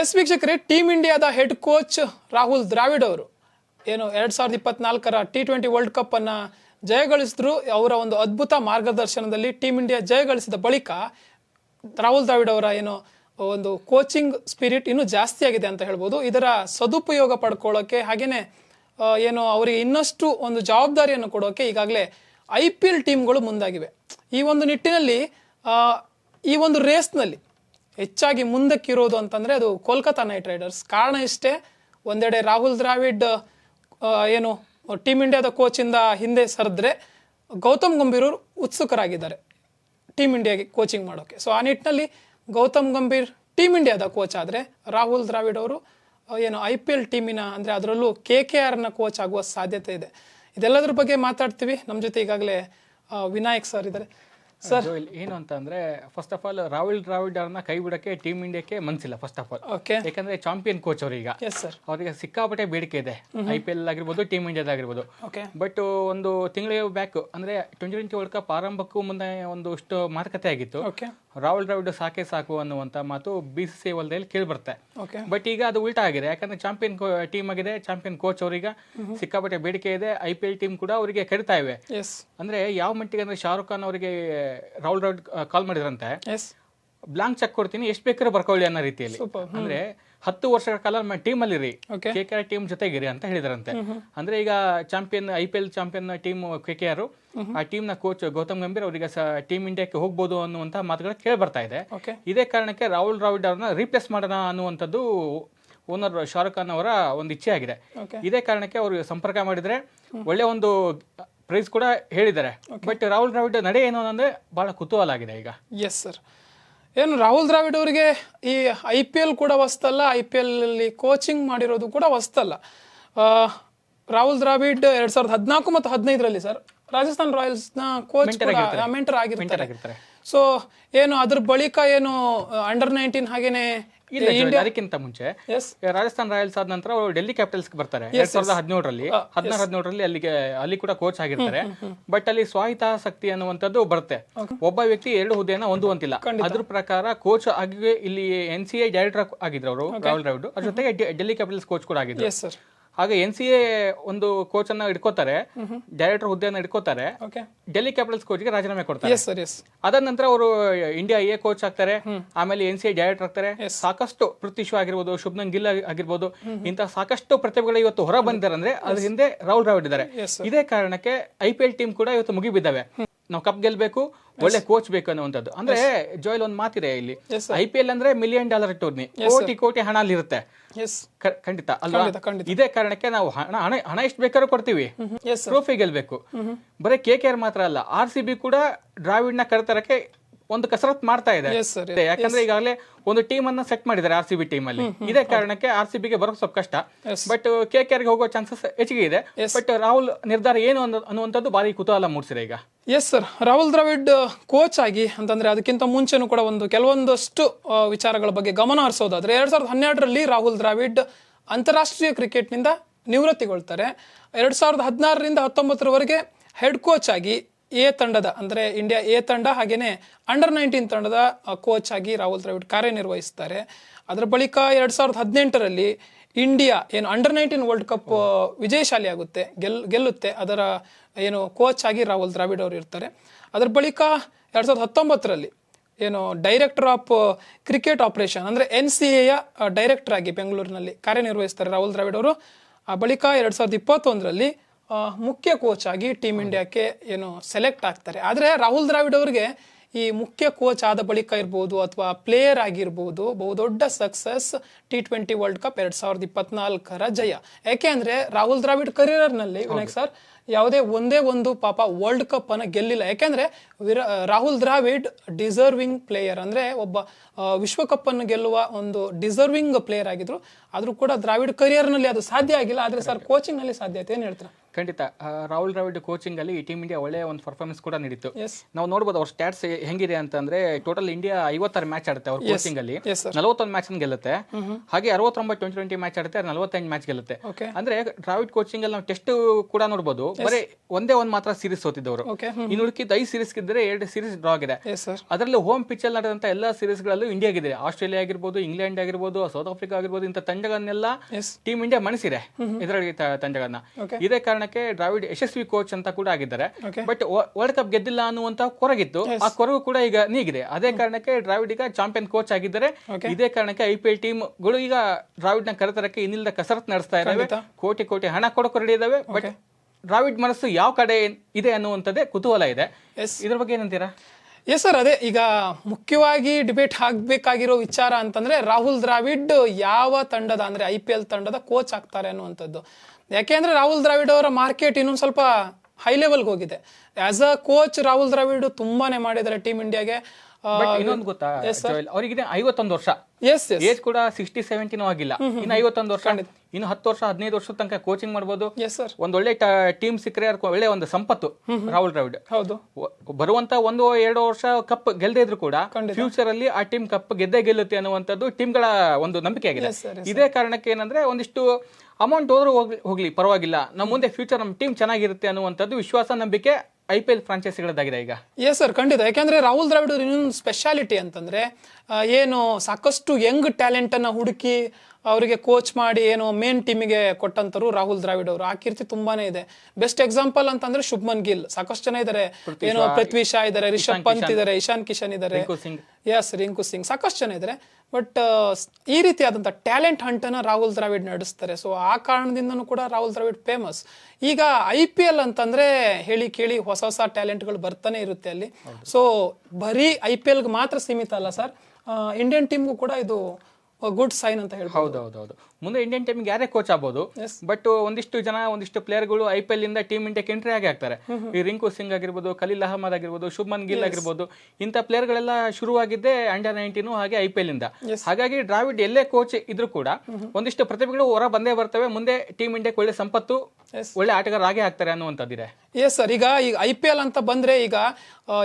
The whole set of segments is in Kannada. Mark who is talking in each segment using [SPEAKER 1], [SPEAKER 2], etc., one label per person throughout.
[SPEAKER 1] ಎಸ್ ವೀಕ್ಷಕರೇ ಟೀಮ್ ಇಂಡಿಯಾದ ಹೆಡ್ ಕೋಚ್ ರಾಹುಲ್ ದ್ರಾವಿಡ್ ಅವರು ಏನು ಎರಡ್ ಸಾವಿರದ ಇಪ್ಪತ್ನಾಲ್ಕರ ಟಿ ಟ್ವೆಂಟಿ ವರ್ಲ್ಡ್ ಕಪ್ ಅನ್ನ ಜಯಗಳಿಸಿದ್ರು. ಅವರ ಒಂದು ಅದ್ಭುತ ಮಾರ್ಗದರ್ಶನದಲ್ಲಿ ಟೀಮ್ ಇಂಡಿಯಾ ಜಯಗಳಿಸಿದ ಬಳಿಕ ರಾಹುಲ್ ದ್ರಾವಿಡ್ ಅವರ ಏನು ಒಂದು ಕೋಚಿಂಗ್ ಸ್ಪಿರಿಟ್ ಇನ್ನೂ ಜಾಸ್ತಿ ಆಗಿದೆ ಅಂತ ಹೇಳ್ಬೋದು. ಇದರ ಸದುಪಯೋಗ ಪಡ್ಕೊಳ್ಳೋಕೆ ಹಾಗೆಯೇ ಏನು ಅವರಿಗೆ ಇನ್ನಷ್ಟು ಒಂದು ಜವಾಬ್ದಾರಿಯನ್ನು ಕೊಡೋಕೆ ಈಗಾಗಲೇ ಐ ಪಿ ಎಲ್ ಟೀಮ್ಗಳು ಮುಂದಾಗಿವೆ. ಈ ಒಂದು ನಿಟ್ಟಿನಲ್ಲಿ ಈ ಒಂದು ರೇಸ್ನಲ್ಲಿ ಹೆಚ್ಚಾಗಿ ಮುಂದಕ್ಕಿರೋದು ಅಂತಂದರೆ ಅದು ಕೋಲ್ಕತಾ ನೈಟ್ ರೈಡರ್ಸ್. ಕಾರಣ ಇಷ್ಟೇ, ಒಂದೆಡೆ ರಾಹುಲ್ ದ್ರಾವಿಡ್ ಏನು ಟೀಮ್ ಇಂಡಿಯಾದ ಕೋಚಿಂದ ಹಿಂದೆ ಸರಿದ್ರೆ ಗೌತಮ್ ಗಂಭೀರ್ ಅವರು ಉತ್ಸುಕರಾಗಿದ್ದಾರೆ ಟೀಮ್ ಇಂಡಿಯಾಗೆ ಕೋಚಿಂಗ್ ಮಾಡೋಕ್ಕೆ ಸೊ ಆ ನಿಟ್ಟಿನಲ್ಲಿ ಗೌತಮ್ ಗಂಭೀರ್ ಟೀಮ್ ಇಂಡಿಯಾದ ಕೋಚ್ ಆದರೆ ರಾಹುಲ್ ದ್ರಾವಿಡ್ ಅವರು ಏನು ಐ ಪಿ ಎಲ್ ಟೀಮಿನ, ಅಂದರೆ ಅದರಲ್ಲೂ ಕೆ ಕೆ ಆರ್ನ ಕೋಚ್ ಆಗುವ ಸಾಧ್ಯತೆ ಇದೆ. ಇದೆಲ್ಲದ್ರ ಬಗ್ಗೆ ಮಾತಾಡ್ತೀವಿ. ನಮ್ಮ ಜೊತೆ ಈಗಾಗಲೇ ವಿನಾಯಕ್ ಸರ್ ಇದ್ದಾರೆ. ಸರ್.
[SPEAKER 2] ಜೋಯಲ್ ಏನು ಅಂತ ಅಂದ್ರೆ first of all Rahul Dravid ಅವ್ರನ್ನ ಕೈ ಬಿಡಕ್ಕೆ ಟೀಮ್ ಇಂಡಿಯಾಕ್ಕೆ ಮನ್ಸಿಲ್ಲ ಫಸ್ಟ್ ಆಫ್ ಆಲ್
[SPEAKER 1] ಓಕೆ
[SPEAKER 2] ಯಾಕಂದ್ರೆ ಚಾಂಪಿಯನ್ ಕೋಚ್ ಅವ್ರೀಗ
[SPEAKER 1] ಎಸ್ ಸರ್
[SPEAKER 2] ಅವರಿಗೆ ಸಿಕ್ಕಾಪಟ್ಟೆ ಬೇಡಿಕೆ ಇದೆ. ಐ ಪಿ ಎಲ್ ಆಗಿರ್ಬೋದು ಟೀಮ್ ಇಂಡಿಯಾದಾಗಿರ್ಬೋದು
[SPEAKER 1] ಓಕೆ
[SPEAKER 2] ಬಟ್ ಒಂದು ತಿಂಗಳ ಬ್ಯಾಕ್ ಅಂದ್ರೆ ಟ್ವೆಂಟಿ ಟ್ವೆಂಟಿ ವರ್ಲ್ಡ್ ಕಪ್ ಆರಂಭಕ್ಕೂ ಮುಂದೆ ಒಂದು ಇಷ್ಟು ಮಾತುಕತೆ ಆಗಿತ್ತು.
[SPEAKER 1] ಓಕೆ
[SPEAKER 2] ರಾಹುಲ್ ದ್ರಾವಿಡ್ ಸಾಕೆ ಸಾಕು ಅನ್ನುವಂಥ ಮಾತು ಬಿ ಸಿ ಸಿ ವಲಯದಲ್ಲಿ ಕೇಳಿ ಬರುತ್ತೆ
[SPEAKER 1] ಓಕೆ
[SPEAKER 2] ಬಟ್ ಈಗ ಅದು ಉಲ್ಟಾ ಆಗಿದೆ. ಯಾಕಂದ್ರೆ ಚಾಂಪಿಯನ್ ಟೀಮ್ ಆಗಿದೆ ಚಾಂಪಿಯನ್ ಕೋಚ್ ಅವರೀಗ ಸಿಕ್ಕಾಪಟ್ಟೆ ಬೇಡಿಕೆ ಇದೆ ಐ ಪಿ ಎಲ್ ಟೀಮ್ ಕೂಡ ಅವರಿಗೆ ಕರಿತಾ ಇವೆ. ಅಂದ್ರೆ ಯಾವ ಮಟ್ಟಿಗೆ ಅಂದ್ರೆ ಶಾರುಖ್ ಖಾನ್ ಅವರಿಗೆ ರಾಹುಲ್ ದ್ರಾವಿಡ್ ಕಾಲ್ ಮಾಡಿದ್ರಂತೆ. ಬ್ಲಾಂಕ್ ಚೆಕ್ ಕೊಡ್ತೀನಿ ಎಷ್ಟು ಬೇಕಾದ್ರೂ ಬರ್ಕೊಳ್ಳಿ ಅನ್ನೋ ರೀತಿಯಲ್ಲಿ. ಅಂದ್ರೆ ಹತ್ತು ವರ್ಷಗಳ ಕಾಲ ಟೀಮ್ ಅಲ್ಲಿ. ಕೆ ಕೆ ಆರ್ ಟೀಮ್ ಜೊತೆಗಿರಿ ಅಂತ ಹೇಳಿದ್ರಂತೆ. ಅಂದ್ರೆ ಈಗ champion I P L champion team K K R ಆ ಟೀಮ್ನ ಕೋಚ್ ಗೌತಮ್ ಗಂಭೀರ್ ಅವರಿಗೆ ಟೀಮ್ ಇಂಡಿಯಾಕ್ಕೆ ಹೋಗ್ಬೋದು ಅನ್ನುವಂತ ಮಾತುಗಳು ಕೇಳಿ ಬರ್ತಾ ಇದೆ. ಇದೇ ಕಾರಣಕ್ಕೆ ರಾಹುಲ್ ದ್ರಾವಿಡ್ ಅವ್ರನ್ನ ರೀಪ್ಲೇಸ್ ಮಾಡೋಣ ಅನ್ನುವಂಥದ್ದು ಓನರ್ ಶಾರುಖ್ ಖಾನ್ ಅವರ ಒಂದು ಇಚ್ಛೆ ಆಗಿದೆ. ಇದೇ ಕಾರಣಕ್ಕೆ ಅವರು ಸಂಪರ್ಕ ಮಾಡಿದರೆ ಒಳ್ಳೆ ಒಂದು ಪ್ರೈಸ್ ಕೂಡ ಹೇಳಿದ್ದಾರೆ. ಬಟ್ ರಾಹುಲ್ ದ್ರಾವಿಡ್ ನಡೆ ಏನು ಅಂದ್ರೆ ಬಹಳ ಕುತೂಹಲ ಆಗಿದೆ ಈಗ.
[SPEAKER 1] ಎಸ್ ಸರ್ ಏನು ರಾಹುಲ್ ದ್ರಾವಿಡ್ ಅವರಿಗೆ ಈ ಐ ಪಿ ಎಲ್ ಕೂಡ ವಸ್ತಲ್ಲ ಐ ಪಿ ಎಲ್ ಅಲ್ಲಿ ಕೋಚಿಂಗ್ ಮಾಡಿರೋದು ಕೂಡ ಹೊಸ್ತಲ್ಲ. ರಾಹುಲ್ ದ್ರಾವಿಡ್ ಎರಡು ಸಾವಿರದ ಹದಿನಾಲ್ಕು ಮತ್ತು ಹದಿನೈದರಲ್ಲಿ ಸರ್ ರಾಜಸ್ಥಾನ್ ರಾಯಲ್ಸ್ನ ಕೋಚ್ ಮೆಂಟರ್ ಆಗಿರ್ತಾರೆ.
[SPEAKER 2] ಆಗಿರ್ತಾರೆ.
[SPEAKER 1] ಸೊ ಏನು ಅದ್ರ ಬಳಿಕ ಏನು ಅಂಡರ್ ನೈನ್ಟೀನ್ ಹಾಗೇನೆ
[SPEAKER 2] ಅದಕ್ಕಿಂತ ಮುಂಚೆ. ರಾಜಸ್ಥಾನ್ ರಾಯಲ್ಸ್ ಆದ ನಂತರ ಅವರು ಡೆಲ್ಲಿ ಕ್ಯಾಪಿಟಲ್ಸ್ ಬರ್ತಾರೆ. ಎರಡ್ ಸಾವಿರದ ಹದಿನೇಳರಲ್ಲಿ. ಹದಿನಾರು ಹದಿನೇಳರಲ್ಲಿ ಅಲ್ಲಿಗೆ ಅಲ್ಲಿ ಕೂಡ ಕೋಚ್ ಆಗಿರ್ತಾರೆ. ಬಟ್ ಅಲ್ಲಿ ಸ್ವಾಹಿತಾಸಕ್ತಿ ಅನ್ನುವಂಥದ್ದು ಬರುತ್ತೆ. ಒಬ್ಬ ವ್ಯಕ್ತಿ ಎರಡು ಹುದ್ದೆಯನ್ನ ಹೊಂದುವಂತಿಲ್ಲ. ಅದ್ರ ಪ್ರಕಾರ ಕೋಚ್ ಆಗಿ ಇಲ್ಲಿ ಎನ್ ಸಿ ಐ ಡೈರೆಕ್ಟರ್ ಆಗಿದ್ರು ಅವರು ರಾಹುಲ್ ದ್ರಾವಿಡ್ ಅದ್ರ ಜೊತೆಗೆ ಡೆಲ್ಲಿ ಕ್ಯಾಪಿಟಲ್ಸ್ ಕೋಚ್ ಕೂಡ ಆಗಿದ್ರು. ಹಾಗೆ ಎನ್ ಸಿ ಎ ಒಂದು ಕೋಚ್ ಅನ್ನ ಇಟ್ಕೋತಾರೆ ಡೈರೆಕ್ಟರ್ ಹುದ್ದೆಯನ್ನು ಇಟ್ಕೋತಾರೆ ಡೆಲ್ಲಿ ಕ್ಯಾಪಿಟಲ್ಸ್ ಕೋಚ್ಗೆ ರಾಜೀನಾಮೆ ಕೊಡ್ತಾರೆ. ಅದಾದ ನಂತರ ಅವರು ಇಂಡಿಯಾ ಎ ಕೋಚ್ ಆಗ್ತಾರೆ ಆಮೇಲೆ ಎನ್ ಸಿ ಎ ಡೈರೆಕ್ಟರ್ ಆಗ್ತಾರೆ. ಸಾಕಷ್ಟು ಪೃಥ್ವಿ ಆಗಿರ್ಬೋದು ಶುಭ್ನನ್ ಗಿಲ್ ಆಗಿ- ಆಗಿರ್ಬೋದು ಇಂತಹ ಸಾಕಷ್ಟು ಪ್ರತಿಭೆಗಳು ಇವತ್ತು ಹೊರ ಬಂದಿದ್ದಾರೆ ಅಂದ್ರೆ ಅದ್ರ ಹಿಂದೆ ರಾಹುಲ್ ದ್ರಾವಿಡ್ ಇದ್ದಾರೆ. ಇದೇ ಕಾರಣಕ್ಕೆ ಐ ಪಿ ಎಲ್ ಟೀಮ್ ಕೂಡ ಇವತ್ತು ಮುಗಿಬಿದ್ದಾವೆ. ನಾವು ಕಪ್ ಗೆಲ್ಬೇಕು ಒಳ್ಳೆ ಕೋಚ್ ಬೇಕು ಅನ್ನುವಂಥದ್ದು. ಅಂದ್ರೆ ಜೋಯಲ್ ಒಂದು ಮಾತಿದೆ ಇಲ್ಲಿ. ಐ ಪಿ ಎಲ್ ಅಂದ್ರೆ million dollar tourney crore crore ಹಣ ಅಲ್ಲಿರುತ್ತೆ ಖಂಡಿತ ಅಲ್ವಾ? ಇದೇ ಕಾರಣಕ್ಕೆ ನಾವು ಹಣ ಹಣ ಹಣ ಎಷ್ಟು ಬೇಕಾದ್ರೂ ಕೊಡ್ತೀವಿ. ಟ್ರೋಫಿ ಗೆಲ್ಬೇಕು. ಬರೀ ಕೆ ಕೆ ಆರ್ ಮಾತ್ರ ಅಲ್ಲ ಆರ್ ಸಿ ಬಿ ಕೂಡ ಡ್ರಾವಿಡ್ನ ಕರೆತರಕ್ಕೆ ಒಂದು ಕಸರತ್ ಮಾಡ್ತಾ ಇದೆ. ಯಾಕಂದ್ರೆ ಈಗಾಗಲೇ ಒಂದು ಟೀಮ್ ಅನ್ನ ಸೆಟ್ ಮಾಡಿದ್ದಾರೆ ಆರ್ ಸಿ ಬಿ ಟೀಮ್ ಅಲ್ಲಿ ಇದೇ ಕಾರಣಕ್ಕೆ ಆರ್ ಸಿ ಬಿಗೆ ಬರೋಕ್ ಸ್ವಲ್ಪ ಕಷ್ಟ. ಬಟ್ ಕೆ ಕೆ ಆರ್ಗೆ ಹೋಗೋ ಚಾನ್ಸಸ್ ಹೆಚ್ಚಿಗೆ ಇದೆ. ಬಟ್ ರಾಹುಲ್ ನಿರ್ಧಾರ ಏನು ಅನ್ನೋ- ಅನ್ನುವಂಥದ್ದು ಭಾರಿ ಕುತೂಹಲ ಮೂಡಿಸಿದೆ ಈಗ.
[SPEAKER 1] Yes sir Rahul Dravid coach ಆಗಿ ಅಂತಂದ್ರೆ ಅದಕ್ಕಿಂತ ಮುಂಚೆನೂ ಕೂಡ ಒಂದು ಕೆಲವೊಂದಷ್ಟು ವಿಚಾರಗಳ ಬಗ್ಗೆ ಗಮನ ಹರಿಸೋದಾದ್ರೆ ಎರಡ್ ಸಾವಿರದ ಹನ್ನೆರಡರಲ್ಲಿ ರಾಹುಲ್ ದ್ರಾವಿಡ್ ಅಂತಾರಾಷ್ಟ್ರೀಯ ಕ್ರಿಕೆಟ್ನಿಂದ ನಿವೃತ್ತಿಗೊಳ್ತಾರೆ. ಎರಡ್ ಸಾವಿರದ ಹದಿನಾರರಿಂದ ಹತ್ತೊಂಬತ್ತರವರೆಗೆ ಹೆಡ್ ಕೋಚ್ ಆಗಿ ಎ ತಂಡದ, ಅಂದ್ರೆ ಇಂಡಿಯಾ ಎ ತಂಡ ಹಾಗೇನೆ ಅಂಡರ್ ನೈನ್ಟೀನ್ ತಂಡದ ಕೋಚ್ ಆಗಿ ರಾಹುಲ್ ದ್ರಾವಿಡ್ ಕಾರ್ಯನಿರ್ವಹಿಸ್ತಾರೆ. ಅದರ ಬಳಿಕ ಎರಡ್ ಸಾವಿರದ ಹದಿನೆಂಟರಲ್ಲಿ ಇಂಡಿಯಾ ಏನು ಅಂಡರ್ ನೈನ್ಟೀನ್ ವರ್ಲ್ಡ್ ಕಪ್ ವಿಜಯಶಾಲಿ ಆಗುತ್ತೆ, ಗೆಲ್, ಗೆಲ್ಲುತ್ತೆ, ಅದರ, ಏನು ಕೋಚ್ ಆಗಿ ರಾಹುಲ್ ದ್ರಾವಿಡ್ ಅವರು ಇರ್ತಾರೆ. ಅದರ ಬಳಿಕ ಎರಡ್ ಸಾವಿರದ ಹತ್ತೊಂಬತ್ತರಲ್ಲಿ ಏನು ಡೈರೆಕ್ಟರ್ ಆಫ್ ಕ್ರಿಕೆಟ್ ಆಪರೇಷನ್ ಅಂದ್ರೆ ಎನ್ ಸಿ ಎಯ ಡೈರೆಕ್ಟರ್ ಆಗಿ ಬೆಂಗಳೂರಿನಲ್ಲಿ ಕಾರ್ಯನಿರ್ವಹಿಸ್ತಾರೆ ರಾಹುಲ್ ದ್ರಾವಿಡ್ ಅವರು. ಆ ಬಳಿಕ ಎರಡ್ ಸಾವಿರದ ಇಪ್ಪತ್ತೊಂದರಲ್ಲಿ ಮುಖ್ಯ ಕೋಚ್ ಆಗಿ ಟೀಮ್ ಇಂಡಿಯಾಕ್ಕೆ ಏನು ಸೆಲೆಕ್ಟ್ ಆಗ್ತಾರೆ. ಆದರೆ ರಾಹುಲ್ ದ್ರಾವಿಡ್ ಅವರಿಗೆ ಈ ಮುಖ್ಯ ಕೋಚ್ ಆದ ಬಳಿಕ ಇರ್ಬೋದು ಅಥವಾ ಪ್ಲೇಯರ್ ಆಗಿರ್ಬೋದು ಬಹುದೊಡ್ಡ success T twenty world cup ಎರಡು ಸಾವಿರದ ಇಪ್ಪತ್ನಾಲ್ಕರ ಜಯ. ಯಾಕೆ ಅಂದರೆ ರಾಹುಲ್ ದ್ರಾವಿಡ್ ಕರಿಯರ್ನಲ್ಲಿ ವಿನಾಯಕ್ ಸರ್ ಯಾವುದೇ ಒಂದೇ ಒಂದು ಪಾಪ ವರ್ಲ್ಡ್ ಕಪ್ ಅನ್ನು ಗೆಲ್ಲಿಲ್ಲ. ಯಾಕೆಂದ್ರೆ ವಿರಾ ರಾಹುಲ್ ದ್ರಾವಿಡ್ ಡಿಸರ್ವಿಂಗ್ ಪ್ಲೇಯರ್ ಅಂದ್ರೆ ಒಬ್ಬ ವಿಶ್ವಕಪ್ ಅನ್ನು ಗೆಲ್ಲುವ ಒಂದು ಡಿಸರ್ವಿಂಗ್ ಪ್ಲೇಯರ್ ಆಗಿದ್ರು. ಆದರೂ ಕೂಡ ದ್ರಾವಿಡ್ ಕರಿಯರ್ನಲ್ಲಿ ಅದು ಸಾಧ್ಯ ಆಗಿಲ್ಲ. ಆದರೆ ಸರ್ ಕೋಚಿಂಗ್ನಲ್ಲಿ ಸಾಧ್ಯತೆ ಏನು ಹೇಳ್ತೀರಾ?
[SPEAKER 2] ಖಂಡಿತ. ರಾಹುಲ್ ದ್ರಾವಿಡ್ ಕೋಚಿಂಗ್ ಅಲ್ಲಿ ಟೀಮ್ ಇಂಡಿಯಾ ಒಳ್ಳೆಯ ಒಂದು ಪರ್ಫಾರ್ಮೆನ್ಸ್ ಕೂಡ ನೀಡಿತ್ತು. ನಾವು ನೋಡಬಹುದು ಅವ್ರ ಸ್ಟಾಟ್ಸ್ ಹೆಂಗಿದೆ ಅಂತಂದ್ರೆ ಟೋಟಲ್ ಇಂಡಿಯಾ ಐವತ್ತಾರು ಮ್ಯಾಚ್ ಆಡುತ್ತೆ ಅವ್ರ ಕೋಚಿಂಗ್ ಅಲ್ಲಿ. ನಲವತ್ತೊಂದು ಮ್ಯಾಚ್ ಗೆಲ್ಲುತ್ತೆ. ಹಾಗೆ ಅರವತ್ತೊಂಬತ್ತು ಟ್ವೆಂಟಿ ಟ್ವೆಂಟಿ ಮ್ಯಾಚ್ ಆಡುತ್ತೆ ನಲವತ್ತೆಂಟು ಮ್ಯಾಚ್ ಗೆಲ್ಲುತ್ತೆ. ಅಂದ್ರೆ ದ್ರಾವಿಡ್ ಕೋಚಿಂಗ್ ಅಲ್ಲಿ ನಾವು ಟೆಸ್ಟ್ ಕೂಡ ನೋಡಬಹುದು ಬರೀ ಒಂದೇ ಒಂದು ಮಾತ್ರ ಸೀರೀಸ್ ಸೋತಿದ್ದವರು. ಇನ್ನು ಐ ಐದು ಸೀರೀಸ್ ಗೆದ್ದರೆ ಎರಡು ಸೀರೀಸ್ ಡ್ರಾ ಆಗಿದೆ. ಅದರಲ್ಲಿ ಹೋಮ್ ಪಿಚ್ ಅಲ್ಲಿ ನಡೆದಂತ ಎಲ್ಲ ಸೀರೀಸ್ ಗಳಲ್ಲೂ ಇಂಡಿಯಾ ಗೆದ್ದಿದೆ. ಆಸ್ಟ್ರೇಲಿಯಾ ಆಗಿರ್ಬೋದು ಇಂಗ್ಲೆಂಡ್ ಆಗಿರ್ಬೋದು ಸೌತ್ ಆಫ್ರಿಕಾ ಆಗಿರ್ಬೋದು ಇಂಥ ತಂಡಗಳನ್ನೆಲ್ಲ ಟೀಮ್ ಇಂಡಿಯಾ ಮಣಿಸಿದೆ. ಇದರ ತಂಡಗಳನ್ನ.
[SPEAKER 1] ಇದೇ
[SPEAKER 2] ಇದೇ ಕಾರಣಕ್ಕೆ ದ್ರಾವಿಡ್ ಯಶಸ್ವಿ ಕೋಚ್ ಅಂತ ಕೂಡ ಆಗಿದ್ದಾರೆ. ಬಟ್ ವರ್ಲ್ಡ್ ಕಪ್ ಗೆದ್ದಿಲ್ಲ ಅನ್ನುವಂತ ಕೊರಗಿತ್ತು ಆ ಕೊರಗು ಕೂಡ ಈಗ ನೀಗಿದೆ. ಅದೇ ಕಾರಣಕ್ಕೆ ದ್ರಾವಿಡ್ ಈಗ ಚಾಂಪಿಯನ್ ಕೋಚ್ ಆಗಿದ್ದಾರೆ. ಇದೇ ಕಾರಣಕ್ಕೆ ಐ ಪಿ ಎಲ್ ಟೀಮ್ಗಳು ಈಗ ದ್ರಾವಿಡ್ನ ಕರೆತರಕ್ಕೆ ಇನ್ನಿಲ್ಲದ ಕಸರತ್ ನಡೆಸ್ತಾ ಇದ್ದಾವೆ ಕೋಟಿ ಕೋಟಿ ಹಣ ಕೊಡೋಕೆ ರೆಡಿ ಇದಾವೆ. ಬಟ್ ದ್ರಾವಿಡ್ ಮನಸ್ಸು ಯಾವ ಕಡೆ ಇದೆ ಅನ್ನುವಂಥದ್ದೇ ಕುತೂಹಲ ಇದೆ. ಇದ್ರ ಬಗ್ಗೆ ಏನಂತೀರಾ?
[SPEAKER 1] ಎಸ್ ಸರ್ ಅದೇ ಈಗ ಮುಖ್ಯವಾಗಿ ಡಿಬೇಟ್ ಆಗಬೇಕಾಗಿರೋ ವಿಚಾರ ಅಂತಂದ್ರೆ ರಾಹುಲ್ ದ್ರಾವಿಡ್ ಯಾವ ತಂಡದ ಅಂದ್ರೆ ಐ ಪಿ ಎಲ್ ತಂಡದ ಕೋಚ್ ಆಗ್ತಾರೆ ಅನ್ನುವಂಥದ್ದು. ಯಾಕೆಂದ್ರೆ ರಾಹುಲ್ ದ್ರಾವಿಡ್ ಅವರ ಮಾರ್ಕೆಟ್ ಇನ್ನೊಂದು ಸ್ವಲ್ಪ ಹೈ ಲೆವೆಲ್ಗೆ ಹೋಗಿದೆ. As a coach Rahul Dravid ತುಂಬಾನೇ ಮಾಡಿದ್ದಾರೆ ಟೀಮ್ ಇಂಡಿಯಾಗೆ
[SPEAKER 2] ಇನ್ನೊಂದು ಗೊತ್ತಾ ಅವರಿಗೆ ಐವತ್ತೊಂದು ವರ್ಷ.
[SPEAKER 1] ಎಸ್
[SPEAKER 2] ಏಜ್ ಕೂಡ ಸಿಕ್ಸ್ಟಿ ಸೆವೆಂಟಿನೂ ಆಗಿಲ್ಲ. ಇನ್ನು ಐವತ್ತೊಂದು ವರ್ಷ. ಇನ್ನು ಹತ್ತು ವರ್ಷ ಹದಿನೈದು ವರ್ಷದ ತನಕ ಕೋಚಿಂಗ್ ಮಾಡ್ಬೋದು. ಒಂದ್ ಒಳ್ಳೆ ಟೀಮ್ ಸಿಕ್ಕರೆ ಒಳ್ಳೆ ಒಂದು ಸಂಪತ್ತು ರಾಹುಲ್ ದ್ರಾವಿಡ್.
[SPEAKER 1] ಹೌದು.
[SPEAKER 2] ಬರುವಂತ ಒಂದು ಎರಡು ವರ್ಷ ಕಪ್ ಗೆಲ್ಲದೆ ಇದ್ರು ಕೂಡ ಫ್ಯೂಚರ್ ಅಲ್ಲಿ ಆ ಟೀಮ್ ಕಪ್ ಗೆದ್ದೇ ಗೆಲ್ಲುತ್ತೆ ಅನ್ನುವಂಥದ್ದು ಟೀಮ್ಗಳ ಒಂದು ನಂಬಿಕೆ ಆಗಿದೆ. ಇದೇ ಕಾರಣಕ್ಕೆ ಏನಂದ್ರೆ ಒಂದಿಷ್ಟು ಅಮೌಂಟ್ ಹೋದರೂ ಹೋಗ್ಲಿ ಹೋಗ್ಲಿ, ಪರವಾಗಿಲ್ಲ. ನಮ್ಮ ಮುಂದೆ ಫ್ಯೂಚರ್ ನಮ್ಮ ಟೀಮ್ ಚೆನ್ನಾಗಿರುತ್ತೆ ಅನ್ನುವಂಥದ್ದು ವಿಶ್ವಾಸ, ನಂಬಿಕೆ ಐ ಪಿ ಎಲ್ ಫ್ರಾಂಚೈಸಿಗಳದ್ದಾಗಿದೆ ಈಗ.
[SPEAKER 1] ಎಸ್ ಸರ್ ಖಂಡಿತ. ಯಾಕೆಂದ್ರೆ ರಾಹುಲ್ ದ್ರಾವಿಡ್ ಇನ್ನೊಂದು ಸ್ಪೆಷಾಲಿಟಿ ಅಂತಂದ್ರೆ ಏನು ಸಾಕಷ್ಟು ಯಂಗ್ ಟ್ಯಾಲೆಂಟ್ ಅನ್ನ ಹುಡುಕಿ ಅವರಿಗೆ ಕೋಚ್ ಮಾಡಿ ಏನು ಮೇನ್ ಟೀಮಿಗೆ ಕೊಟ್ಟಂತರು ರಾಹುಲ್ ದ್ರಾವಿಡ್ ಅವರು. ಆ ಕೀರ್ತಿ ತುಂಬಾನೇ ಇದೆ. ಬೆಸ್ಟ್ ಎಕ್ಸಾಂಪಲ್ ಅಂತಂದ್ರೆ ಶುಭ್ಮನ್ ಗಿಲ್. ಸಾಕಷ್ಟು ಜನ ಇದ್ದಾರೆ ಏನು ಪೃಥ್ವಿ ಶಾ ಇದ್ದಾರೆ ರಿಷಬ್ ಪಂತ್ ಇದ್ದಾರೆ ಇಶಾನ್ ಕಿಶನ್ ಇದ್ದಾರೆ
[SPEAKER 2] ಸಿಂಗ್.
[SPEAKER 1] ಎಸ್ ರಿಂಕು ಸಿಂಗ್. ಸಾಕಷ್ಟು ಜನ ಇದ್ದಾರೆ ಬಟ್ ಈ ರೀತಿಯಾದಂಥ ಟ್ಯಾಲೆಂಟ್ ಹಂಟನ್ನು ರಾಹುಲ್ ದ್ರಾವಿಡ್ ನಡೆಸ್ತಾರೆ. ಸೊ ಆ ಕಾರಣದಿಂದನೂ ಕೂಡ ರಾಹುಲ್ ದ್ರಾವಿಡ್ ಫೇಮಸ್ ಈಗ ಐ ಪಿ ಎಲ್ ಅಂತಂದ್ರೆ ಹೇಳಿ ಕೇಳಿ ಹೊಸ ಹೊಸ ಟ್ಯಾಲೆಂಟ್ಗಳು ಬರ್ತಾನೆ ಇರುತ್ತೆ ಅಲ್ಲಿ. ಸೊ ಬರೀ ಐ ಪಿ ಎಲ್ಗೆ ಮಾತ್ರ ಸೀಮಿತ ಅಲ್ಲ ಸರ್. ಇಂಡಿಯನ್ ಟೀಮ್ಗೂ ಕೂಡ ಇದು ಗುಡ್ ಸೈನ್ ಅಂತ ಹೇಳಿ
[SPEAKER 2] ಹೌದು ಹೌದು ಹೌದು ಮುಂದೆ ಇಂಡಿಯನ್ ಟೀಮ್ಗೆ ಯಾರೇ ಕೋಚ್ ಆಗ್ಬೋದು ಬಟ್ ಒಂದಿಷ್ಟು ಜನ ಒಂದಿಷ್ಟು ಪ್ಲೇಯರ್ಗಳು ಐ ಪಿ ಎಲ್ ಇಂದ ಟೀಮ್ ಇಂಡಿಯಾಕ್ಕೆ ಎಂಟ್ರಿ ಆಗಿ ಆಗ್ತಾರೆ. ಈ ರಿಂಕು ಸಿಂಗ್ ಆಗಿರ್ಬೋದು ಖಲೀಲ್ ಅಹಮದ್ ಆಗಿರ್ಬೋದು ಶುಭಮನ್ ಗಿಲ್ ಆಗಿರ್ಬೋದು ಇಂಥ ಪ್ಲೇಯರ್ಗಳೆಲ್ಲ ಶುರುವಾಗಿದ್ದೆ ಅಂಡರ್ ನೈನ್ಟೀನು ಹಾಗೆ ಐ ಪಿ ಎಲ್ ಇಂದ. ಹಾಗಾಗಿ ಡ್ರಾವಿಡ್ ಎಲ್ಲೇ ಕೋಚ್ ಇದ್ರು ಕೂಡ ಒಂದಿಷ್ಟು ಪ್ರತಿಭೆಗಳು ಹೊರ ಬಂದೇ ಬರ್ತವೆ. ಮುಂದೆ ಟೀಮ್ ಇಂಡಿಯಾಕ್ಕೆ ಒಳ್ಳೆ ಸಂಪತ್ತು. ಒಳ್ಳೆ ಆಟಗಾರರಾಗೆ ಆಗ್ತಾರೆ ಅನ್ನುವಂಥದ್ದಿದೆ
[SPEAKER 1] ಎಸ್ ಸರ್ ಈಗ ಈಗ ಐ ಪಿ ಎಲ್ ಅಂತ ಬಂದರೆ ಈಗ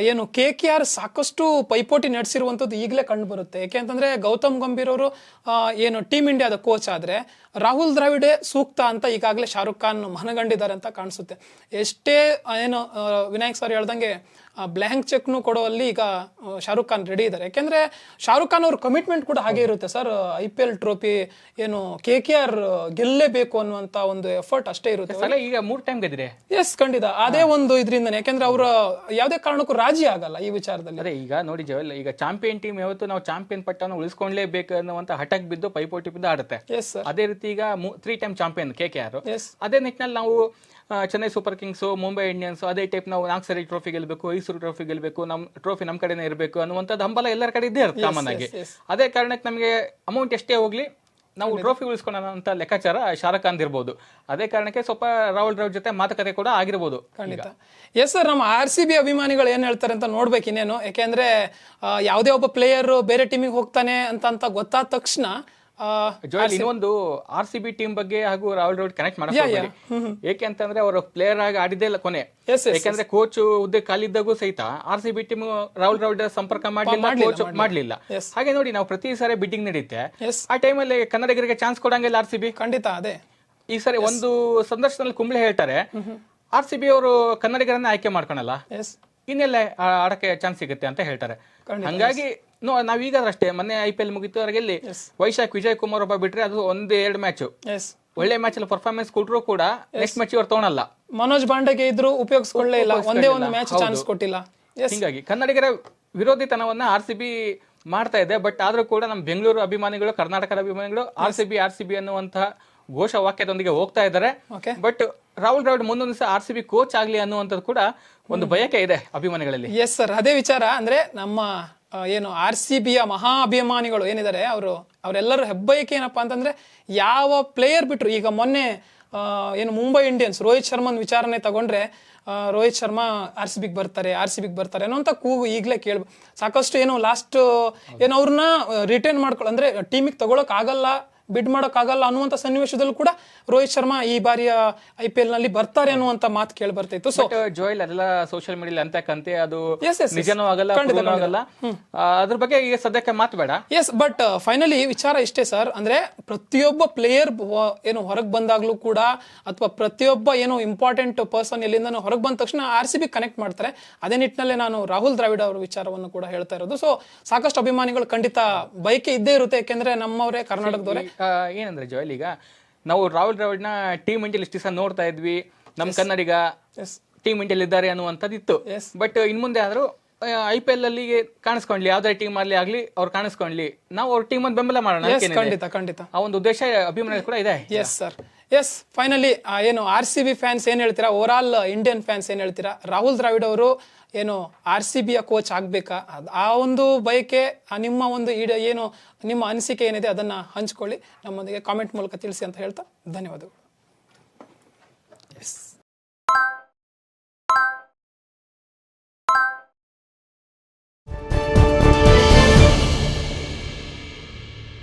[SPEAKER 1] ಏನು ಕೆ ಕೆ ಆರ್ ಸಾಕಷ್ಟು ಪೈಪೋಟಿ ನಡೆಸಿರುವಂಥದ್ದು ಈಗಲೇ ಕಂಡು ಬರುತ್ತೆ. ಯಾಕೆ ಅಂತಂದರೆ ಗೌತಮ್ ಗಂಭೀರ್ ಅವರು ಏನು ಟೀಮ್ ಇಂಡಿಯಾದ ಕೋಚ್ ಆದ್ರೆ ರಾಹುಲ್ ದ್ರಾವಿಡೆ ಸೂಕ್ತ ಅಂತ ಈಗಾಗಲೇ ಶಾರುಖ್ ಖಾನ್ ಮನಗಂಡಿದ್ದಾರೆ ಅಂತ ಕಾಣಿಸುತ್ತೆ. ಎಷ್ಟೇ ಏನು ವಿನಾಯಕ್ ಸರ್ ಹೇಳ್ದಂಗೆ ಬ್ಲ್ಯಾಂಕ್ ಚೆಕ್ನು ಕೊಡುವಲ್ಲಿ ಈಗ ಶಾರುಖ್ ಖಾನ್ ರೆಡಿ ಇದ್ದಾರೆ. ಯಾಕೆಂದ್ರೆ ಶಾರುಖ್ ಖಾನ್ ಅವ್ರ ಕಮಿಟ್ಮೆಂಟ್ ಕೂಡ ಹಾಗೆ ಇರುತ್ತೆ sir. I P L trophy ಏನು ಕೆ ಕೆ ಆರ್ ಗೆಲ್ಲೇಬೇಕು ಅನ್ನುವಂತ ಒಂದು ಎಫರ್ಟ್ ಅಷ್ಟೇ ಇರುತ್ತೆ.
[SPEAKER 2] ಈಗ ಮೂರು ಟೈಮ್ ಗೆದ್ದಿದೆ.
[SPEAKER 1] ಎಸ್ ಖಂಡಿತ. ಅದೇ ಒಂದು ಇದರಿಂದ ಯಾಕೆಂದ್ರೆ ಅವರು ಯಾವುದೇ ಕಾರಣಕ್ಕೂ ರಾಜಿ ಆಗಲ್ಲ ಈ ವಿಚಾರದಲ್ಲಿ.
[SPEAKER 2] ಅದೇ ಈಗ ನೋಡಿ ಜವಲ್ ಈಗ ಚಾಂಪಿಯನ್ ಟೀಮ್ ಯಾವತ್ತು ನಾವು ಚಾಂಪಿಯನ್ ಪಟ್ಟವನ್ನು ಉಳಿಸ್ಕೊಂಡ್ಲೇಬೇಕು ಅನ್ನುವಂತ ಹಠಕ್ ಬಿದ್ದು ಪೈಪೋಟಿ ಬಿದ್ದು ಆಡುತ್ತೆ.
[SPEAKER 1] ಎಸ್
[SPEAKER 2] ಅದೇ ರೀತಿ ಈಗ three time champion K K R
[SPEAKER 1] yes
[SPEAKER 2] ಅದೇ ನಿಟ್ಟಿನಲ್ಲಿ ನಾವು Chennai super kings Mumbai Indians ಅದೇ ಟೈಪ್ ನಾವು ನಾಲ್ಕು ಸರಿ ಟ್ರೋಫಿ ಗೆಲ್ಲಬೇಕು ಐಸೂರು ಟ್ರೋಫಿ ಗೆಲ್ಲಬೇಕು ನಮ್ಮ ಟ್ರೋಫಿ ನಮ್ಮ ಕಡೆನೇ ಇರಬೇಕು ಅನ್ನುವಂಥದ್ದು ಹಂಬಲ ಎಲ್ಲರ ಕಡೆ ಇದ್ದೇ ಇರುತ್ತೆ ಕಾಮನ್ ಆಗಿ ಅದೇ ಕಾರಣಕ್ಕೆ ನಮಗೆ ಅಮೌಂಟ್ ಎಷ್ಟೇ ಹೋಗ್ಲಿ ನಾವು ಟ್ರೋಫಿ ಉಳಿಸ್ಕೊಳ್ಳೋಣ ಅಂತ ಲೆಕ್ಕಾಚಾರ ಶಾರುಖ್ ಖಾನ್ ಇರ್ಬೋದು. ಅದೇ ಕಾರಣಕ್ಕೆ ಸ್ವಲ್ಪ ರಾಹುಲ್ ದ್ರಾವಿಡ್ ಜೊತೆ ಮಾತುಕತೆ ಕೂಡ ಆಗಿರ್ಬೋದು
[SPEAKER 1] ಖಂಡಿತ. ಎಸ್ ಸರ್ ನಮ್ಮ ಆರ್ ಸಿ ಬಿ ಅಭಿಮಾನಿಗಳು ಏನು ಹೇಳ್ತಾರೆ ಅಂತ ನೋಡ್ಬೇಕು ಇನ್ನೇನು. ಯಾಕೆಂದ್ರೆ ಯಾವುದೇ ಒಬ್ಬ ಪ್ಲೇಯರು ಬೇರೆ ಟೀಮಿಗೆ ಹೋಗ್ತಾನೆ ಅಂತ ಅಂತ ಗೊತ್ತಾದ ತಕ್ಷಣ
[SPEAKER 2] ಜೋಯಲ್ ಇನ್ನೊಂದು ಆರ್ ಸಿ ಬಿ ಟೀಮ್ ಬಗ್ಗೆ ಹಾಗೂ ರಾಹುಲ್ ದ್ರಾವಿಡ್ ಕನೆಕ್ಟ್ ಮಾಡಕ್ಕೆ ಏಕೆ ಅಂತಂದ್ರೆ ಅವರು ಪ್ಲೇಯರ್ ಆಗಿ ಆಡಿದ್ದೇ ಇಲ್ಲ ಕೊನೆ. ಯಾಕಂದ್ರೆ ಕೋಚ್ ಹುದ್ದೆ ಕಾಲಿದ್ದಾಗೂ ಸಹಿತ R C B team Rahul Dravid ಸಂಪರ್ಕ ಮಾಡಲಿಲ್ಲ ಕೋಚ್ ಮಾಡ್ಲಿಲ್ಲ. ಹಾಗೆ ನೋಡಿ ನಾವು ಪ್ರತಿ ಸಾರಿ ಬಿಡ್ಡಿಂಗ್ ನಡೀತೆ.
[SPEAKER 1] Yes.
[SPEAKER 2] ಆ ಟೈಮಲ್ಲಿ ಕನ್ನಡಿಗರಿಗೆ ಚಾನ್ಸ್ ಕೊಡಂಗಿಲ್ಲ ಆರ್ ಸಿ ಬಿ
[SPEAKER 1] ಖಂಡಿತ ಅದೇ.
[SPEAKER 2] ಈ ಸಾರಿ ಒಂದು ಸಂದರ್ಶನದಲ್ಲಿ ಕುಂಬ್ಳೆ ಹೇಳ್ತಾರೆ ಆರ್ ಸಿ ಬಿ ಅವರು ಕನ್ನಡಿಗರನ್ನ ಆಯ್ಕೆ ಮಾಡ್ಕೊಳಲ್ಲ. ಇನ್ನೆಲ್ಲ ಆಡಕ್ಕೆ ಚಾನ್ಸ್ ಸಿಗುತ್ತೆ ಅಂತ ಹೇಳ್ತಾರೆ. ಹಂಗಾಗಿ ನೋ ನಾವೀಗ ಅಷ್ಟೇ ಮೊನ್ನೆ ಐ ಪಿ ಎಲ್ ಮುಗಿತು ಅವ್ರಿಗೆ ವೈಶಾಖ್ ವಿಜಯ್ ಕುಮಾರ್ ಒಬ್ಬ ಬಿಟ್ರೆ ಅದು ಒಂದೇ ಎರಡು ಮ್ಯಾಚ್ ಒಳ್ಳೆ ಮ್ಯಾಚ್ ಅಲ್ಲಿ ಪರ್ಫಾರ್ಮೆನ್ಸ್ ಕೊಟ್ಟರು ಕೂಡ ನೆಕ್ಸ್ಟ್ ಮ್ಯಾಚ್ ಇವ್ರು ತಗೊಳಲ್ಲ.
[SPEAKER 1] ಮನೋಜ್ ಬಾಂಡೆಗೆ ಇದ್ರು ಉಪಯೋಗಿಸ್ಕೊಳ್ಳೇ ಇಲ್ಲ. ಒಂದೇ ಒಂದು ಮ್ಯಾಚ್ ಚಾನ್ಸ್ ಕೊಟ್ಟಿಲ್ಲ.
[SPEAKER 2] ಹಿಂಗಾಗಿ ಕನ್ನಡಿಗರ ವಿರೋಧಿತನವನ್ನ ಆರ್ ಸಿ ಬಿ ಮಾಡ್ತಾ ಇದೆ ಬಟ್ ಆದ್ರೂ ಕೂಡ ನಮ್ಮ ಬೆಂಗಳೂರು ಅಭಿಮಾನಿಗಳು ಕರ್ನಾಟಕದ ಅಭಿಮಾನಿಗಳು R C B R C B ಅನ್ನುವಂತಹ ಘೋಷ ವಾಕ್ಯದೊಂದಿಗೆ ಹೋಗ್ತಾ ಇದ್ದಾರೆ.
[SPEAKER 1] ಓಕೆ
[SPEAKER 2] ಬಟ್ ರಾಹುಲ್ ದ್ರಾವಿಡ್ ಮುಂದೊಂದು ದಿವಸ ಆರ್ ಸಿ ಬಿ ಕೋಚ್ ಆಗ್ಲಿ ಅನ್ನುವಂಥದ್ದು ಕೂಡ ಒಂದು ಬಯಕೆ ಇದೆ ಅಭಿಮಾನಿಗಳಲ್ಲಿ.
[SPEAKER 1] ಎಸ್ ಸರ್ ಅದೇ ವಿಚಾರ ಅಂದ್ರೆ ನಮ್ಮ ಏನು ಆರ್ ಸಿ ಬಿಯ ಮಹಾ ಅಭಿಮಾನಿಗಳು ಏನಿದ್ದಾರೆ, ಅವರು ಅವರೆಲ್ಲರೂ ಹೆಬ್ಬಯಕೆ ಏನಪ್ಪ ಅಂತಂದ್ರೆ ಯಾವ ಪ್ಲೇಯರ್ ಬಿಟ್ರು, ಈಗ ಮೊನ್ನೆ ಏನು ಮುಂಬೈ ಇಂಡಿಯನ್ಸ್ ರೋಹಿತ್ ಶರ್ಮನ್ ವಿಚಾರಣೆ ತಗೊಂಡ್ರೆ ರೋಹಿತ್ ಶರ್ಮಾ ಆರ್ ಸಿ ಬಿಗೆ ಬರ್ತಾರೆ, ಆರ್ ಸಿ ಬಿಗೆ ಬರ್ತಾರೆ ಅಂತ ಕೂಗು ಈಗಲೇ ಕೇಳ ಸಾಕಷ್ಟು ಏನು ಲಾಸ್ಟ್ ಏನು ಅವ್ರನ್ನ ರಿಟೈನ್ ಮಾಡ್ಕೊಳ್ಳೋ ಅಂದ್ರೆ ಟೀಮಿಗೆ ತಗೊಳಕ್ ಆಗಲ್ಲ ಬಿಡ್ ಮಾಡೋಕ್ಕಾಗಲ್ಲ ಅನ್ನುವಂಥ ಸನ್ನಿವೇಶದಲ್ಲೂ ಕೂಡ ರೋಹಿತ್ ಶರ್ಮಾ ಈ ಬಾರಿಯ ಐ ಪಿ ಎಲ್ನಲ್ಲಿ ಬರ್ತಾರೆ ಅನ್ನುವಂಥ ಮಾತು ಕೇಳಿ ಬರ್ತಿತ್ತು. ಸೊ
[SPEAKER 2] ಜೋಯಲ್ ಅದೆಲ್ಲ ಸೋಷಿಯಲ್ ಮೀಡಿಯಾ ಅಂತ ಕಂತೆ ಅದು. ನಿಜನೂ ಆಗಲ್ಲ ಖಂಡಿತನೂ ಆಗಲ್ಲ. ಅದ್ರ ಬಗ್ಗೆ ಈಗ ಸದ್ಯಕ್ಕೆ ಮಾತು ಬೇಡ.
[SPEAKER 1] ಎಸ್ ಬಟ್ ಫೈನಲಿ ವಿಚಾರ ಇಷ್ಟೇ ಸರ್ ಅಂದ್ರೆ ಪ್ರತಿಯೊಬ್ಬ ಪ್ಲೇಯರ್ ಏನು ಹೊರಗೆ ಬಂದಾಗ್ಲೂ ಕೂಡ ಅಥವಾ ಪ್ರತಿಯೊಬ್ಬ ಏನು ಇಂಪಾರ್ಟೆಂಟ್ ಪರ್ಸನ್ ಎಲ್ಲಿಂದ ಹೊರಗೆ ಬಂದ ತಕ್ಷಣ ಆರ್ ಸಿ ಬಿ ಕನೆಕ್ಟ್ ಮಾಡ್ತಾರೆ. ಅದೇ ನಿಟ್ಟಿನಲ್ಲಿ ನಾನು ರಾಹುಲ್ ದ್ರಾವಿಡ್ ಅವರ ವಿಚಾರವನ್ನು ಕೂಡ ಹೇಳ್ತಾ ಇರೋದು. ಸೊ ಸಾಕಷ್ಟು ಅಭಿಮಾನಿಗಳು ಖಂಡಿತ ಬಯಕೆ ಇದ್ದೇ ಇರುತ್ತೆ. ಯಾಕೆಂದ್ರೆ ನಮ್ಮವರೇ ಕರ್ನಾಟಕದವರೇ.
[SPEAKER 2] ಏನಂದ್ರೆ ಜೋಯಲ್ ಈಗ ನಾವು ರಾಹುಲ್ ದ್ರಾವಿಡ್ನ ಟೀಮ್ ಇಂಡಿಯಲ್ಲಿ ಇಷ್ಟು ದಿವಸ ನೋಡ್ತಾ ಇದ್ವಿ. ನಮ್ಮ ಕನ್ನಡಿಗ
[SPEAKER 1] ಎಸ್
[SPEAKER 2] ಟೀಮ್ ಇಂಡಿಯಲ್ಲಿ ಇದ್ದಾರೆ ಅನ್ನುವಂಥದ್ದು ಇತ್ತು. ಬಟ್ ಇನ್ ಮುಂದೆ ಆದ್ರೂ ಐ ಪಿ ಎಲ್ ಅಲ್ಲಿ ಕಾಣಿಸ್ಕೊಂಡ್ಲಿ ಯಾವ್ದೇ ಟೀಮ್ ಅಲ್ಲಿ ಆಗ್ಲಿ ಅವ್ರು ಕಾಣಿಸ್ಕೊಂಡ್ಲಿ ನಾವು ಅವ್ರ ಟೀಮ್ ಬೆಂಬಲ ಮಾಡೋಣ
[SPEAKER 1] ಖಂಡಿತ ಖಂಡಿತ.
[SPEAKER 2] ಆ ಒಂದು ಉದ್ದೇಶ ಅಭಿಮಾನಿಗಳು ಕೂಡ ಇದೆ.
[SPEAKER 1] ಎಸ್ ಸರ್ ಎಸ್ ಫೈನಲಿ ಏನು ಆರ್ ಸಿ ಬಿ ಫ್ಯಾನ್ಸ್ ಏನು ಹೇಳ್ತೀರಾ? ಓವರ್ ಆಲ್ ಇಂಡಿಯನ್ ಫ್ಯಾನ್ಸ್ ಏನು ಹೇಳ್ತೀರಾ? ರಾಹುಲ್ ದ್ರಾವಿಡ್ ಅವರು, ಏನು ಆರ್ ಸಿ ಬಿಯ ಕೋಚ್ ಆಗಬೇಕಾ? ಆ ಒಂದು ಬಯಕೆ ನಿಮ್ಮ ಒಂದು ಈಡ ಏನು ನಿಮ್ಮ ಅನಿಸಿಕೆ ಏನಿದೆ ಅದನ್ನು ಹಂಚ್ಕೊಳ್ಳಿ. ನಮ್ಮೊಂದಿಗೆ ಕಾಮೆಂಟ್ ಮೂಲಕ ತಿಳಿಸಿ ಅಂತ ಹೇಳ್ತಾ ಧನ್ಯವಾದಗಳು. ಎಸ್